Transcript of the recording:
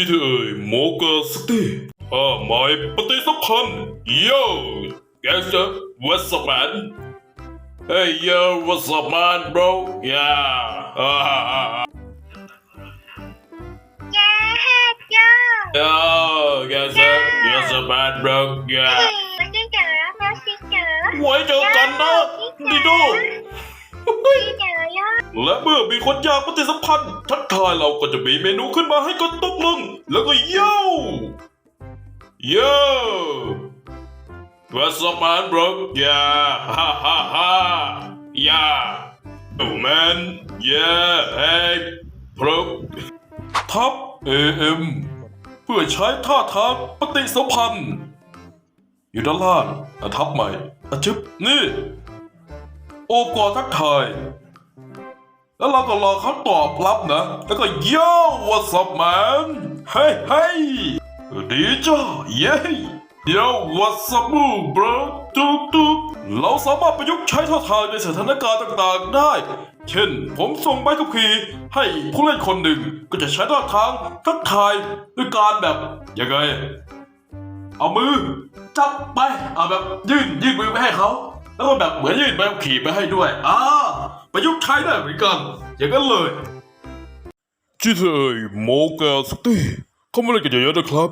ที่เธอเอ่ยโมเกอร์สตี้อ่าหมายปฏิสัมพันธ์ Yo gangster what's up man Hey yo what's up man bro Yeah อ่า Yeah, yo. Yo gangster what's up man bro Yeah มันจะเจอแล้วสิเจอไว้เจอกันนะดิโดที่เจอเยอะ และเมื่อมีคนอยากปฏิสัมพันธ์ ทักทายเราก็จะมีเมนูขึ้นมาให้กดตกลง แล้วก็โย่โย่ What's up man bro Yeah ha ha ha Yeah Oh man Yeah Hey bro ทับ AM เพื่อใช้ท่าทางปฏิสัมพันธ์อยู่ด้านล่างอะทับใหม่อะชึบนี่ โอบกอดทักทาย แล้วเราก็รอเขาตอบรับนะ แล้วก็ yo what's up man เฮ้ยเฮ้ยดีจ้าเย้ yo what's up bro ตุ๊กตุ๊กเราสามารถประยุกต์ใช้ท่าทางในสถานการณ์ต่างๆได้ เช่น ผมส่งใบขับขี่ให้ผู้เล่นคนหนึ่งก็จะใช้ท่าทางทักทายด้วยการแบบยังไง เอามือ จับไป เอาแบบยื่นยื่นมือไปให้เขา แล้วก็แบบเหมือนยื่นใบขับขี่ไปให้ด้วย อ่า ประยุกต์ใช้ได้เหมือนกัน อย่างนั้นเลย ที่เธอโมกาสตี้เขาไม่เล่นกันเยอะๆนะครับ